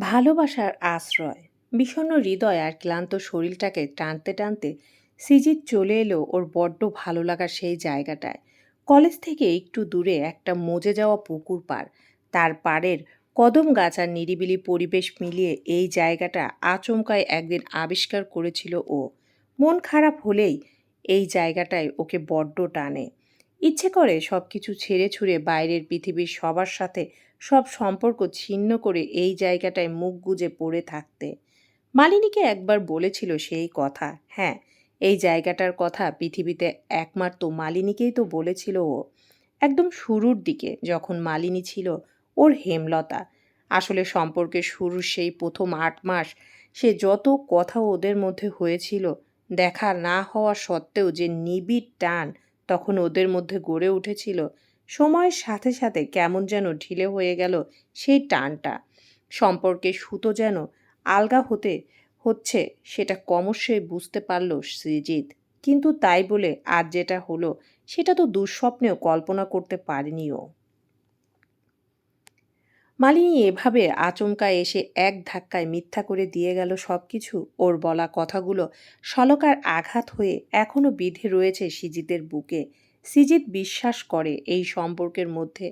ভালোবাসার আশ্রয়। বিষণ্ণ হৃদয় আর ক্লান্ত শরীরটাকে টানতে টানতে সিজিত চলে এলো ওর বড্ড ভালো লাগার সেই জায়গাটায়। কলেজ থেকে একটু দূরে একটা মজে যাওয়া পুকুর পার। তার পাড়ের কদম গাছ আর নিরিবিলি পরিবেশ মিলিয়ে এই জায়গাটা আচমকায় একদিন আবিষ্কার করেছিল ও। মন খারাপ হলেই এই জায়গাটায় ওকে বড্ড টানে। ইচ্ছে করে সব কিছু ছেড়ে ছুড়ে বাইরের পৃথিবীর সবার সাথে সব সম্পর্ক ছিন্ন করে এই জায়গাটায় মুখ গুজে পড়ে থাকতে। মালিনীকে একবার বলেছিল সেই কথা। হ্যাঁ এই জায়গাটার কথা পৃথিবীতে একমাত্র মালিনীকেই তো বলেছিল ও। একদম শুরুর দিকে যখন মালিনী ছিল ওর হেমলতা। আসলে সম্পর্কে শুরুর সেই প্রথম আট মাস সে যত কথা ওদের মধ্যে হয়েছিল, দেখা না হওয়া সত্ত্বেও যে নিবিড় টান তখন ওদের মধ্যে গড়ে উঠেছিল সময়ের সাথে সাথে কেমন যেন ঢিলে হয়ে গেল সেই টানটা। সম্পর্কে সুতো যেন আলগা হতে হচ্ছে সেটা ক্রমশই বুঝতে পারল সৃজিত কিন্তু তাই বলে আজ যেটা হলো সেটা তো দুঃস্বপ্নেও কল্পনা করতে পারেনি ও মালিনী এভাবে আচমকা এসে এক ধাক্কায় মিথ্যা করে দিয়ে গেল সব কিছু ওর বলা কথাগুলো সলকার আঘাত হয়ে এখনও বিধে রয়েছে সিজিতের বুকে। সিজিত বিশ্বাস করে এই সম্পর্কের মধ্যে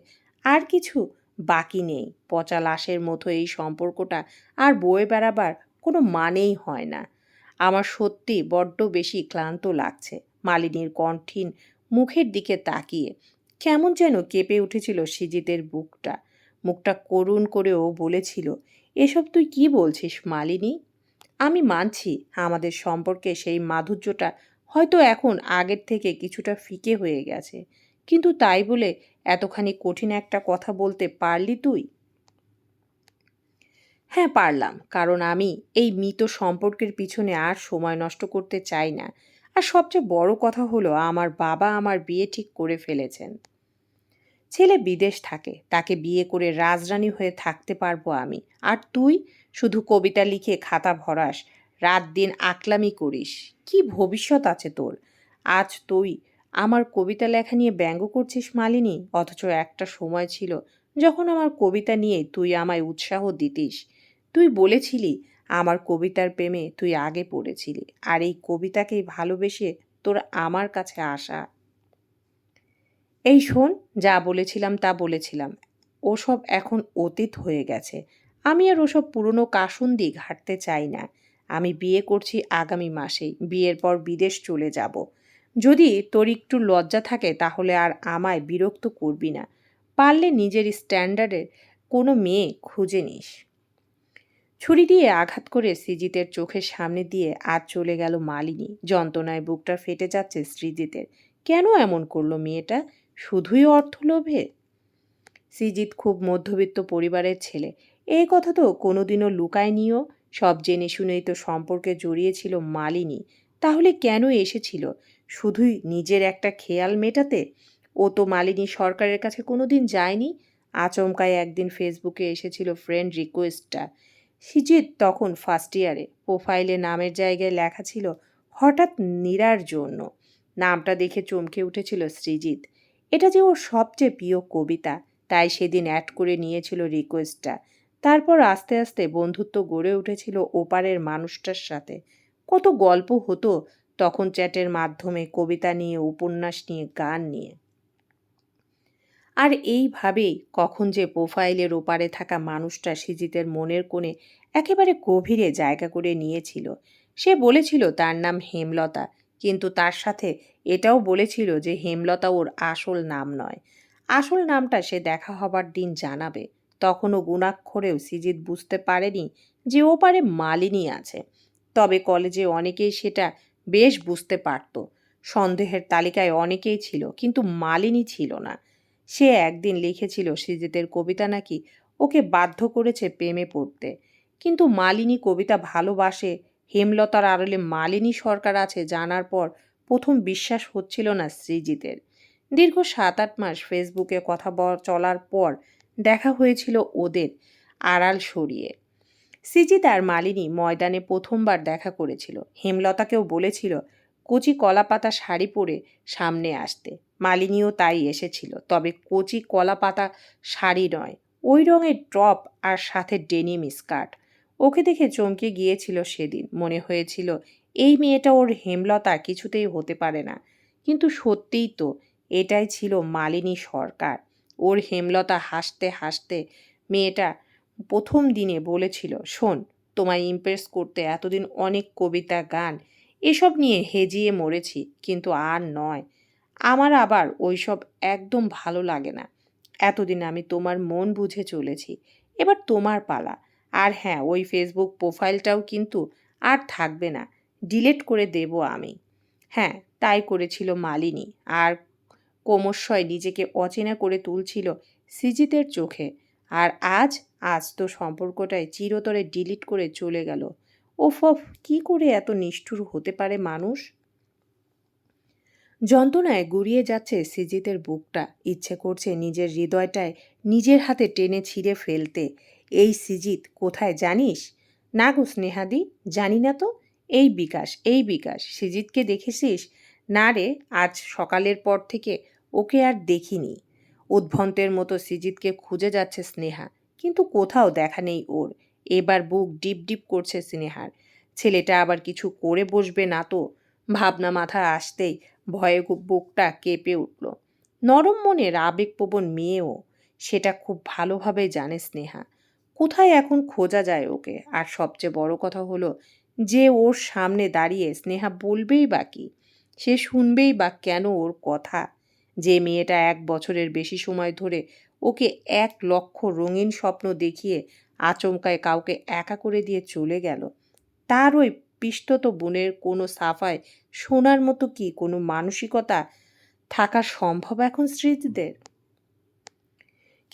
আর কিছু বাকি নেই। পচা লাশের মতো এই সম্পর্কটা আর বয়ে বেড়াবার কোনো মানেই হয় না। আমার সত্যি বড্ড বেশি ক্লান্ত লাগছে মালিনীর কণ্ঠিন মুখের দিকে তাকিয়ে। কেমন যেন কেঁপে উঠেছিল সিজিতের বুকটা। মুখটা করুণ করেও বলেছিল, এসব তুই কি বলছিস, মালিনী? আমি মানছি, আমাদের সম্পর্কে সেই মাধুর্যটা হয়তো এখন আগের থেকে কিছুটা ফিকে হয়ে গেছে। কিন্তু তাই বলে এতখানি কঠিন একটা কথা বলতে পারলি তুই? হ্যাঁ পারলাম, কারণ আমি এই মৃত সম্পর্কের পিছনে আর সময় নষ্ট করতে চাই না। আর সবচেয়ে বড় কথা হলো, আমার বাবা আমার বিয়ে ঠিক করে ফেলেছেন। ছেলে বিদেশ থাকে। তাকে বিয়ে করে রাজরানী হয়ে থাকতে পারব আমি। আর তুই? শুধু কবিতা লিখে খাতা ভরাস, রাত দিন আকলামি করিস। কি ভবিষ্যৎ আছে তোর? আজ তুই আমার কবিতা লেখা নিয়ে ব্যঙ্গ করছিস মালিনী? অথচ একটা সময় ছিল যখন আমার কবিতা নিয়ে তুই আমায় উৎসাহ দিতিস। তুই বলেছিলি, আমার কবিতার প্রেমে তুই আগে পড়েছিলি। আর এই কবিতাকেই ভালোবেসে তোর আমার কাছে আসা এই শোন, যা বলেছিলাম তা বলেছিলাম। ওসব এখন অতীত হয়ে গেছে। আমি আর ওসব পুরনো কাসুন্দি ঘাটতে চাই না। আমি বিয়ে করছি আগামী মাসেই। বিয়ের পর বিদেশ চলে যাব। যদি তোর একটু লজ্জা থাকে, তাহলে আর আমায় বিরক্ত করবি না। পারলে নিজের স্ট্যান্ডার্ডের কোনো মেয়ে খুঁজে নিস। ছুরি দিয়ে আঘাত করে সৃজিতের চোখের সামনে দিয়ে আজ চলে গেল মালিনী। যন্ত্রণায় বুকটা ফেটে যাচ্ছে সৃজিতের। কেন এমন করল মেয়েটা? শুধুই অর্থলোভে? সৃজিত খুব মধ্যবিত্ত পরিবারের ছেলে। এই কথা তো কোনোদিনও লুকায়নিও। সব জেনে শুনেই তো সম্পর্কে জড়িয়েছিল মালিনী। তাহলে কেন এসেছিল? শুধুই নিজের একটা খেয়াল মেটাতে? ও তো মালিনী সরকারের কাছে কোনো দিন যায়নি? আচমকায় একদিন ফেসবুকে এসেছিল ফ্রেন্ড রিকোয়েস্টটা সিজিত তখন ফার্স্ট ইয়ারে প্রোফাইলে নামের জায়গায় লেখা ছিল, হঠাৎ নীরার জন্য। নামটা দেখে চমকে উঠেছিল সৃজিত এটা যে ওর সবচেয়ে প্রিয় কবিতা, তাই সেদিন অ্যাড করে নিয়েছিল রিকোয়েস্টটা তারপর আস্তে আস্তে বন্ধুত্ব গড়ে উঠেছিল ওপারের মানুষটার সাথে। কত গল্প হতো তখন চ্যাটের মাধ্যমে কবিতা নিয়ে, উপন্যাস নিয়ে, গান নিয়ে। আর এইভাবেই কখন যে প্রোফাইলের ওপারে থাকা মানুষটা সিজিতের মনের কোণে একেবারে গভীরে জায়গা করে নিয়েছিল। সে বলেছিল তার নাম হেমলতা। কিন্তু তার সাথে এটাও বলেছিল যে হেমলতা ওর আসল নাম নয়। আসল নামটা সে দেখা হবার দিন জানাবে। তখনও গুণাক্ষরেও সিজিত বুঝতে পারেনি যে ও পারে মালিনী আছে। তবে কলেজে অনেকেই সেটা বেশ বুঝতে পারত। সন্দেহের তালিকায় অনেকেই ছিল, কিন্তু মালিনী ছিল না। সে একদিন লিখেছিল সিজিতের কবিতা নাকি ওকে বাধ্য করেছে প্রেমে পড়তে। কিন্তু মালিনী কবিতা ভালোবাসে হেমলতার আড়লে মালিনী সরকার আছে জানার পর প্রথম বিশ্বাস হচ্ছিল না সৃজিতের। দীর্ঘ সাত আট মাস ফেসবুকে কথা চলার পর দেখা হয়েছিল ওদের আড়াল সরিয়ে। সিজিত আর মালিনী ময়দানে প্রথমবার দেখা করেছিল। হেমলতাকেও বলেছিল, কচি কলাপাতা শাড়ি পরে সামনে আসতে। মালিনীও তাই এসেছিল। তবে কচি কলাপাতা শাড়ি নয়। ওই রঙের টপ আর সাথে ডেনিম স্কার্ট। ওকে দেখে চমকে গিয়েছিল সেদিন। মনে হয়েছিল, এই মেয়েটা ওর হেমলতা কিছুতেই হতে পারে না। কিন্তু সত্যিই তো, এটাই ছিল মালিনী সরকার। ওর হেমলতা হাসতে হাসতে মেয়েটা প্রথম দিনে বলেছিল, শোন, তোমায় ইমপ্রেস করতে এতদিন অনেক কবিতা, গান, এসব নিয়ে হেজিয়ে মরেছি, কিন্তু আর নয়। আমার আবার ওইসব একদম ভালো লাগে না। এতদিন আমি তোমার মন বুঝে চলেছি। এবার তোমার পালা। আর হ্যাঁ ওই ফেসবুক প্রোফাইলটাও কিন্তু আর থাকবে না। ডিলেট করে দেব আমি। হ্যাঁ তাই করেছিল মালিনী। আর ক্রমশই নিজেকে অচেনা করে তুলছিল সিজিতের চোখে। আর আজ আজ তো সম্পর্কটাই চিরতরে ডিলিট করে চলে গেল। ওফ, কী করে এত নিষ্ঠুর হতে পারে মানুষ? যন্ত্রণায় গুড়িয়ে যাচ্ছে সিজিতের বুকটা। ইচ্ছে করছে নিজের হৃদয়টায় নিজের হাতে টেনে ছিঁড়ে ফেলতে। এই সিজিত কোথায় জানিস? না গো স্নেহাদি, জানি না তো। এই বিকাশ এই বিকাশ সিজিতকে দেখেছিস? না রে, আজ সকালের পর থেকে ওকে আর দেখিনি। উদ্ভন্তের মতো সিজিতকে খুঁজে যাচ্ছে স্নেহা, কিন্তু কোথাও দেখা নেই ওর। এবার বুক ডিপ ডিপ করছে স্নেহার। ছেলেটা আবার কিছু করে বসবে না তো? ভাবনা মাথা আসতেই ভয়ে বুকটা কেঁপে উঠল। নরম মনের আবেগপ্রবণ মেয়েও, সেটা খুব ভালোভাবে জানে স্নেহা। কোথায় এখন খোঁজা যায় ওকে? আর সবচেয়ে বড় কথা হলো, যে ওর সামনে দাঁড়িয়ে স্নেহা বলবেই বা কি? সে শুনবেই বা কেন ওর কথা? যে মেয়েটা এক বছরের বেশি সময় ধরে ওকে এক লক্ষ রঙিন স্বপ্ন দেখিয়ে আচমকায় কাউকে একা করে দিয়ে চলে গেল, তার ওই পিষ্টত বোনের কোনো সাফায় শোনার মতো কি কোনো মানসিকতা থাকা সম্ভব এখন স্মৃতিদের?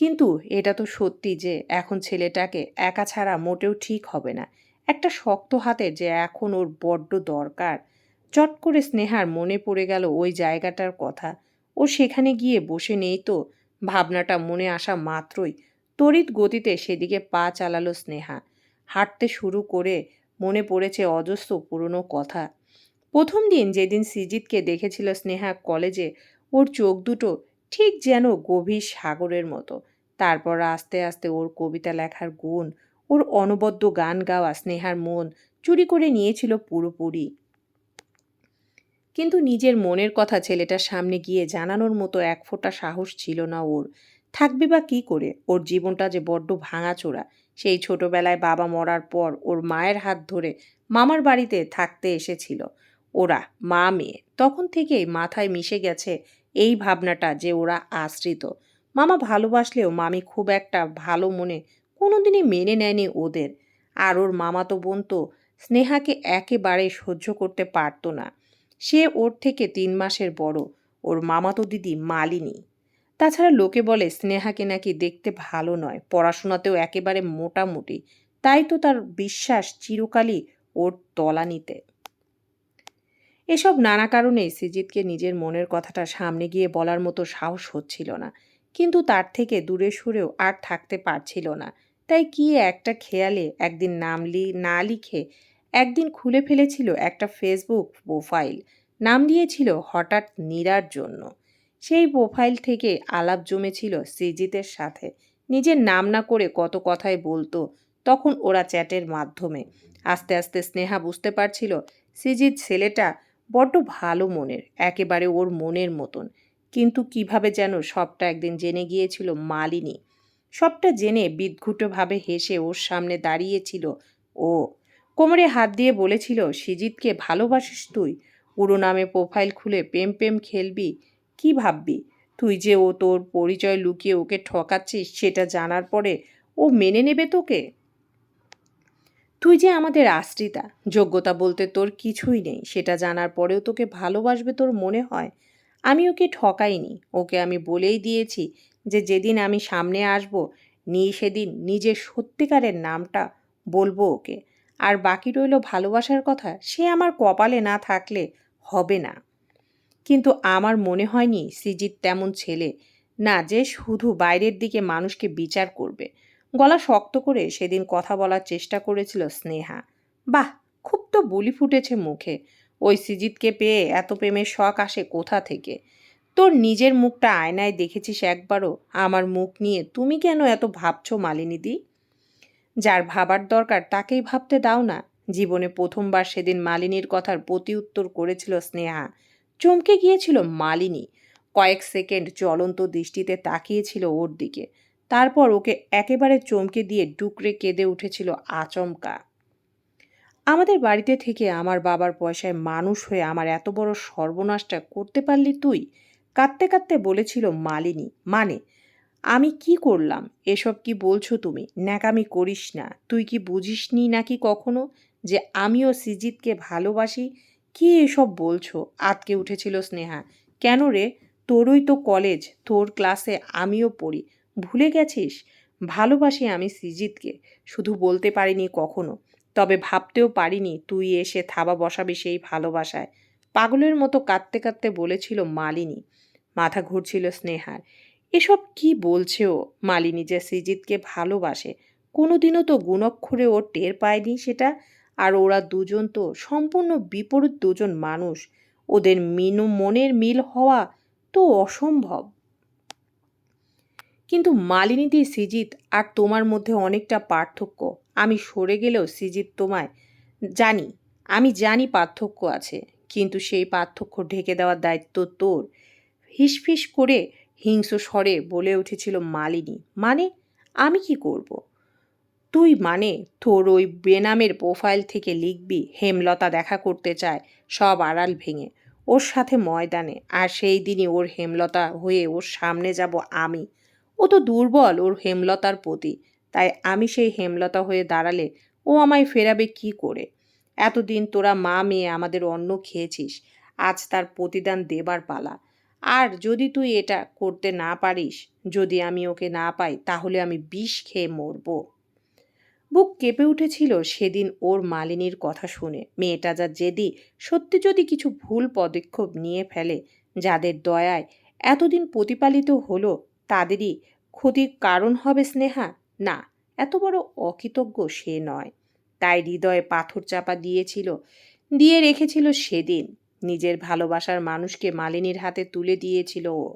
কিন্তু এটা তো সত্যি যে এখন ছেলেটাকে একা ছাড়া মোটেও ঠিক হবে না। একটা শক্ত হাতে যে এখন ওর বড্ড দরকার। চট করে স্নেহার মনে পড়ে গেল ওই জায়গাটার কথা। ও সেখানে গিয়ে বসে নেই তো। ভাবনাটা মনে আসা মাত্রই তড়িৎ গতিতে সেদিকে পা চালালো স্নেহা। হাঁটতে শুরু করে মনে পড়েছে অজস্র পুরনো কথা। প্রথম দিন যেদিন সিজিতকে দেখেছিল স্নেহা কলেজে, ওর চোখ দুটো ঠিক যেন গভীর সাগরের মতো। তারপর আস্তে আস্তে ওর কবিতা লেখার গুণ, ওর অনবদ্য গান গাওয়া স্নেহার মন চুরি করে নিয়েছিল পুরোপুরি। কিন্তু নিজের মনের কথা ছেলেটার সামনে গিয়ে জানানোর মতো এক ফোঁটা সাহস ছিল না ওর। থাকবে বা কী করে? ওর জীবনটা যে বড্ড ভাঙাচোরা। সেই ছোটবেলায় বাবা মরার পর ওর মায়ের হাত ধরে মামার বাড়িতে থাকতে এসেছিল। ওরা মা মেয়ে তখন থেকেই মাথায় মিশে গেছে এই ভাবনাটা যে ওরা আশ্রিত। মামা ভালোবাসলেও মামি খুব একটা ভালো মনে কোনোদিনই মেনে নেয়নি ওদের। আর ওর মামাতো বোন তো স্নেহাকে একেবারে সহ্য করতে পারতো না। সে ওর থেকে তিন মাসের বড়। ওর মামাতো দিদি মালিনী। তাছাড়া লোকে বলে স্নেহাকে নাকি দেখতে ভালো নয়, পড়াশোনাতেও একেবারে মোটামুটি। তাই তো তার বিশ্বাস চিরকালই ওর তলানিতে এসব নানা কারণে সিজিতকে নিজের মনের কথাটা সামনে গিয়ে বলার মতো সাহস হচ্ছিল না। কিন্তু তার থেকে দূরে সরেও আর থাকতে পারছিল না। তাই কি একটা খেয়ালে একদিন নাম লি, না লিখে একদিন খুলে ফেলেছিল একটা ফেসবুক প্রোফাইল নাম দিয়েছিল হঠাৎ নীরার জন্য। সেই প্রোফাইল থেকে আলাপ জমেছিল সৃজিতের সাথে। নিজের নাম না করে কত কথাই বলতো। তখন ওরা চ্যাটের মাধ্যমে। আস্তে আস্তে স্নেহা বুঝতে পারছিল সৃজিত ছেলেটা বড্ড ভালো মনের, একেবারে ওর মনের মতন। কিন্তু কীভাবে যেন সবটা একদিন জেনে গিয়েছিল মালিনী। সবটা জেনে বিদঘুটভাবে হেসে ওর সামনে দাঁড়িয়েছিল ও। কোমরে হাত দিয়ে বলেছিল, সিজিতকে ভালোবাসিস তুই। পুরো নামে প্রোফাইল খুলে প্রেম প্রেম খেলবি। কি ভাববি? তুই যে ও তোর পরিচয় লুকিয়ে ওকে ঠকাচ্ছিস, সেটা জানার পরে ও মেনে নেবে তোকে? তুই যে আমাদের আশ্রিতা, যোগ্যতা বলতে তোর কিছুই নেই, সেটা জানার পরেও তোকে ভালোবাসবে তোর মনে হয়? আমি ওকে ঠকাইনি। ওকে আমি বলেই দিয়েছি যে যেদিন আমি সামনে আসব নিয়ে সেদিন নিজের সত্যিকারের নামটা বলব ওকে। আর বাকি রইল ভালোবাসার কথা, সে আমার কপালে না থাকলে হবে না। কিন্তু আমার মনে হয়নি সৃজিত তেমন ছেলে। না, যে শুধু বাইরের দিকে মানুষকে বিচার করবে। গলা শক্ত করে সেদিন কথা বলার চেষ্টা করেছিল স্নেহা। বাহ, খুব তো বলি ফুটেছে মুখে। ওই সিজিতকে পেয়ে এত প্রেমের শখ আসে কোথা থেকে? তোর নিজের মুখটা আয়নায় দেখেছিস একবারও? আমার মুখ নিয়ে তুমি কেন এত ভাবছ মালিনীদি? যার ভাবার দরকার তাকেই ভাবতে দাও না। জীবনে প্রথমবার সেদিন মালিনীর কথার প্রতি উত্তর করেছিল স্নেহা। চমকে গিয়েছিল মালিনী। কয়েক সেকেন্ড জ্বলন্ত দৃষ্টিতে তাকিয়েছিল ওর দিকে। তারপর ওকে একেবারে চমকে দিয়ে ডুকরে কেঁদে উঠেছিল আচমকা। আমাদের বাড়িতে থেকে আমার বাবার পয়সায় মানুষ হয়ে আমার এত বড় সর্বনাশটা করতে পারলি তুই? কাঁদতে কাঁদতে বলেছিল মালিনী। মানে আমি কি করলাম? এসব কি বলছো তুমি? ন্যাকামি করিস না। তুই কি বুঝিসনি নাকি কখনো যে আমিও সিজিতকে ভালোবাসি? কি এসব বলছো? আটকে উঠেছিল স্নেহা। কেন রে? তোরই তো কলেজ, তোর ক্লাসে আমিও পড়ি। ভুলে গেছিস? ভালোবাসি আমি সিজিতকে। শুধু বলতে পারিনি কখনো। তবে ভাবতেও পারিনি তুই এসে থাবা বসাবি সেই ভালোবাসায়। পাগলের মতো কাঁদতে কাঁদতে বলেছিল মালিনী। মাথা ঘুরছিল স্নেহার। এসব কি বলছে ও? মালিনী যে সৃজিতকে ভালোবাসে। কোনোদিনও তো গুণক্ষরে ও টের পায়নি সেটা। আর ওরা দুজন তো সম্পূর্ণ বিপরীত দুজন মানুষ। ওদের মিনু মনের মিল হওয়া তো অসম্ভব। কিন্তু মালিনী দিয়ে সিজিত আর তোমার মধ্যে অনেকটা পার্থক্য। আমি সরে গেলেও সিজিত তোমায় জানি, আমি জানি পার্থক্য আছে, কিন্তু সেই পার্থক্য ঢেকে দেওয়ার দায়িত্ব তোর। হিসফিস করে হিংস্র স্বরে বলে উঠেছিল মালিনী মানে আমি কি করব। তুই মানে তোর ওই বেনামের প্রোফাইল থেকে লিখবি, হেমলতা দেখা করতে চায়, সব আড়াল ভেঙে, ওর সাথে ময়দানে, আর সেই দিনই ওর হেমলতা হয়ে ওর সামনে যাব আমি। ও তো দুর্বল ওর হেমলতার প্রতি। তাই আমি সেই হেমলতা হয়ে দাঁড়ালে ও আমায় ফেরাবে কি করে? এতদিন তোরা মা মেয়ে আমাদের অন্ন খেয়েছিস, আজ তার প্রতিদান দেবার পালা। আর যদি তুই এটা করতে না পারিস, যদি আমি ওকে না পাই, তাহলে আমি বিষ খেয়ে মরব। বুক কেঁপে উঠেছিল সেদিন ওর মালিনীর কথা শুনে। মেয়েটা যা জেদি, সত্যি যদি কিছু ভুল পদক্ষেপ নিয়ে ফেলে, যাদের দয়ায় এতদিন প্রতিপালিত হলো তাদেরই ক্ষতির কারণ হবে স্নেহা? না, এত বড় অকৃতজ্ঞ সে নয়। তাই হৃদয়ে পাথর চাপা দিয়েছিল, দিয়ে রেখেছিল সেদিন। নিজের ভালোবাসার মানুষকে মালিনীর হাতে তুলে দিয়েছিল ও।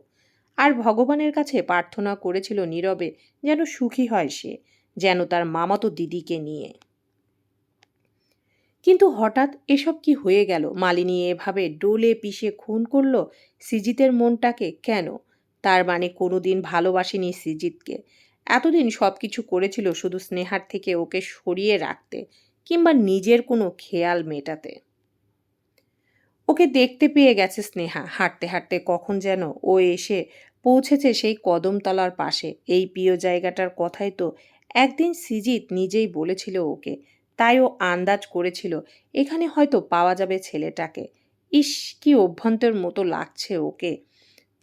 আর ভগবানের কাছে প্রার্থনা করেছিল নীরবে যেন সুখী হয় সে, যেন তার মামাতো দিদিকে নিয়ে। কিন্তু হঠাৎ এসব কি হয়ে গেল? মালিনী এভাবে ডোলে পিষে খুন করল? সিজিতের মনটাকে কেন? তার মানে কোনো দিন ভালোবাসেনি সিজিতকে। এতদিন সব কিছু করেছিল শুধু স্নেহার থেকে ওকে সরিয়ে রাখতে কিংবা নিজের কোনো খেয়াল মেটাতে। ওকে দেখতে পেয়ে গেছে স্নেহা, হাঁটতে হাঁটতে কখন যেন ও এসে পৌঁছেছে সেই কদমতলার পাশে। এই প্রিয় জায়গাটার কথাই তো একদিন সিজিত নিজেই বলেছিল ওকে, তাই ও আন্দাজ করেছিল এখানে হয়তো পাওয়া যাবে ছেলেটাকে। ইস, কি অভ্যন্তর মতো লাগছে ওকে।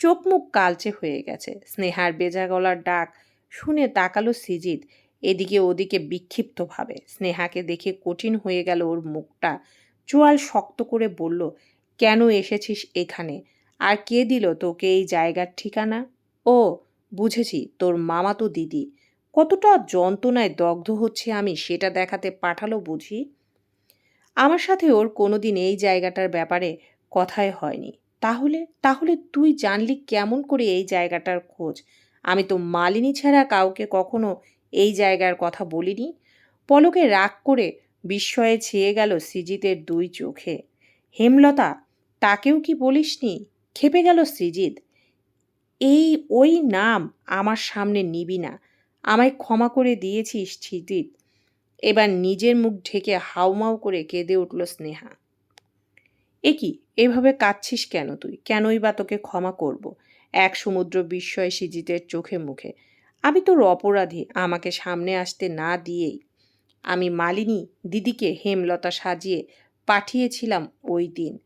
চোখ মুখ কালচে হয়ে গেছে। স্নেহার বেজা গলার ডাক শুনে তাকালো সিজিত, এদিকে ওদিকে বিক্ষিপ্তভাবে। স্নেহাকে দেখে কঠিন হয়ে গেল ওর মুখটা। চোয়াল শক্ত করে বলল, কেন এসেছিস এখানে? আর কে দিল তোকে এই জায়গার ঠিকানা? ও, বুঝেছি, তোর মামা তো দিদি। কতটা যন্ত্রণায় দগ্ধ হচ্ছে আমি সেটা দেখাতে পাঠালো বুঝি? আমার সাথে ওর কোনোদিন এই জায়গাটার ব্যাপারে কথাই হয়নি। তাহলে তাহলে তুই জানলি কেমন করে এই জায়গাটার খোঁজ। আমি তো মালিনী ছাড়া কাউকে কখনো এই জায়গার কথা বলিনি। পলকে রাগ করে বিস্ময়ে ছেয়ে গেল সৃজিতের দুই চোখে। হেমলতা, তাকেও কি বলিসনি? খেপে গেল সৃজিত এই ওই নাম আমার সামনে নিবি না। আমায় ক্ষমা করে দিয়েছিস সৃজিত এবার নিজের মুখ ঢেকে হাউমাউ করে কেঁদে উঠল স্নেহা। এ কি? এভাবে কাঁদছিস কেন তুই? কেনই বা তোকে ক্ষমা করব? এক সমুদ্র বিস্ময় সিজিতের চোখে মুখে। আমি তোর অপরাধী, আমাকে সামনে আসতে না দিয়েই। আমি মালিনী, দিদিকে হেমলতা সাজিয়ে পাঠিয়েছিলাম ওই দিন।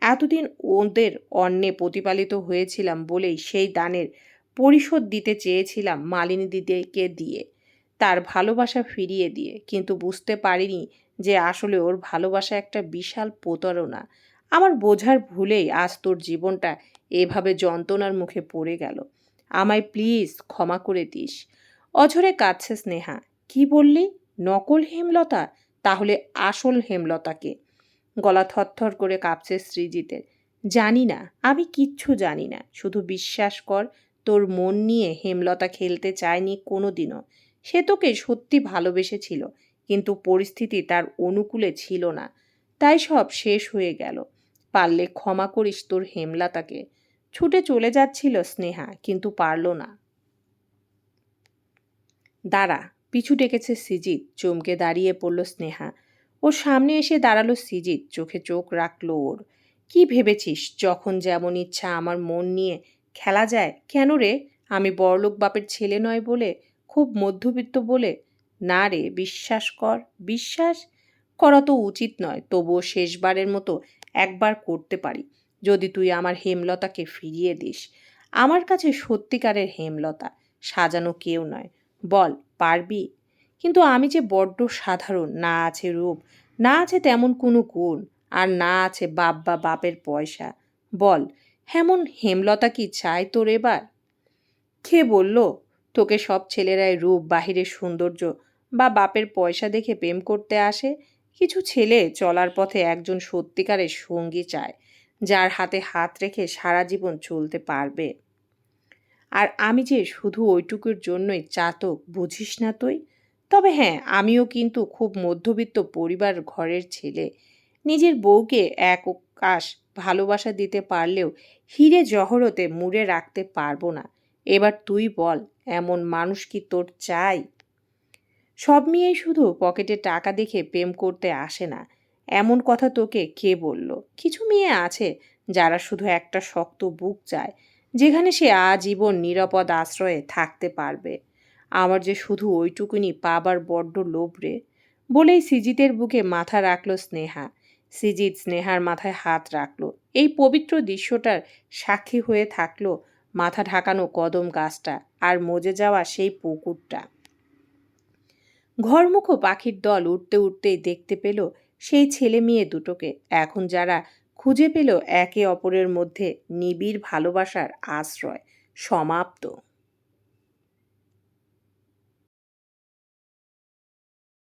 এতদিন ওদের অন্নে প্রতিপালিত হয়েছিলাম বলেই সেই দানের পরিশোধ দিতে চেয়েছিলাম মালিনী দিদিকে দিয়ে। তার ভালোবাসা ফিরিয়ে দিয়ে। কিন্তু বুঝতে পারিনি যে আসলে ওর ভালোবাসা একটা বিশাল প্রতারণা। আমার বোঝার ভুলেই আজ তোর জীবনটা এভাবে যন্ত্রণার মুখে পড়ে গেল। আমায় প্লিজ ক্ষমা করে দিস। অঝরে কাঁদছে স্নেহা। কি বললি? নকল হেমলতা? তাহলে আসল হেমলতাকে গলা থরথর করে কাঁপছে সৃজিতের। জানি না, আমি কিচ্ছু জানি না। শুধু বিশ্বাস কর, তোর মন নিয়ে হেমলতা খেলতে চায়নি কোনো দিনও সে তোকে সত্যি ভালোবেসেছিল, কিন্তু পরিস্থিতি তার অনুকূলে ছিল না। তাই সব শেষ হয়ে গেল। পারলে ক্ষমা করিস তোর হেমলতাকে। ছুটে চলে যাচ্ছিল স্নেহা, কিন্তু পারল না। দাঁড়া, পিছু ডেকেছে সিজিত, চমকে দাঁড়িয়ে পড়ল স্নেহা। ওর সামনে এসে দাঁড়াল সিজিত, চোখে চোখ রাখল ওর। কি ভেবেছিস, যখন যেমন ইচ্ছা আমার মন নিয়ে খেলা যায়? কেন রে? আমি বড়লোক বাপের ছেলে নয় বলে, খুব মধ্যবিত্ত বলে? না রে, বিশ্বাস কর, বিশ্বাস? করা তো উচিত নয়, তবুও শেষবারের মতো একবার করতে পারি। যদি তুই আমার হেমলতাকে ফিরিয়ে দিস। আমার কাছে সত্যিকারের হেমলতা, সাজানো কেউ নয়। বল, পারবি? কিন্তু আমি যে বড্ড সাধারণ, না আছে রূপ, না আছে তেমন কোনো গুণ, আর না আছে বাপ বা বাপের পয়সা। বল, হেমন হেমলতা কি চায় তোর এবার? কে বলল, তোকে সব ছেলেরাই রূপ, বাহিরের সৌন্দর্য বা বাপের পয়সা দেখে প্রেম করতে আসে? কিছু ছেলে চলার পথে একজন সত্যিকারের সঙ্গী চায়, যার হাতে হাত রেখে সারা জীবন চলতে পারবে। আর আমি যে শুধু ওইটুকুর জন্যই চাতক, বুঝিস না তুই? তবে হ্যাঁ আমিও কিন্তু খুব মধ্যবিত্ত পরিবার ঘরের ছেলে। নিজের বউকে এক কাশ ভালোবাসা দিতে পারলেও হিরে জহরতে মুড়ে রাখতে পারব না। এবার তুই বল, এমন মানুষ কি তোর চাই? সব মেয়েই শুধু পকেটে টাকা দেখে প্রেম করতে আসে না। এমন কথা তোকে কে বলল? কিছু মেয়ে আছে যারা শুধু একটা শক্ত বুক চায়, যেখানে সে আজীবন নিরাপদ আশ্রয়ে থাকতে পারবে। আমার যে শুধু ওইটুকুনি পাবার বড্ড লোভ রে। বলেই সিজিতের বুকে মাথা রাখল স্নেহা। সিজিত স্নেহার মাথায় হাত রাখল। এই পবিত্র দৃশ্যটার সাক্ষী হয়ে থাকল মাথা ঢাকানো কদম গাছটা আর মজে যাওয়া সেই পুকুরটা। ঘরমুখো পাখির দল উঠতে উঠতেই দেখতে পেল সেই ছেলে মেয়ে দুটোকে। এখন যারা খুঁজে পেল একে অপরের মধ্যে নিবিড় ভালোবাসার আশ্রয়, সমাপ্ত।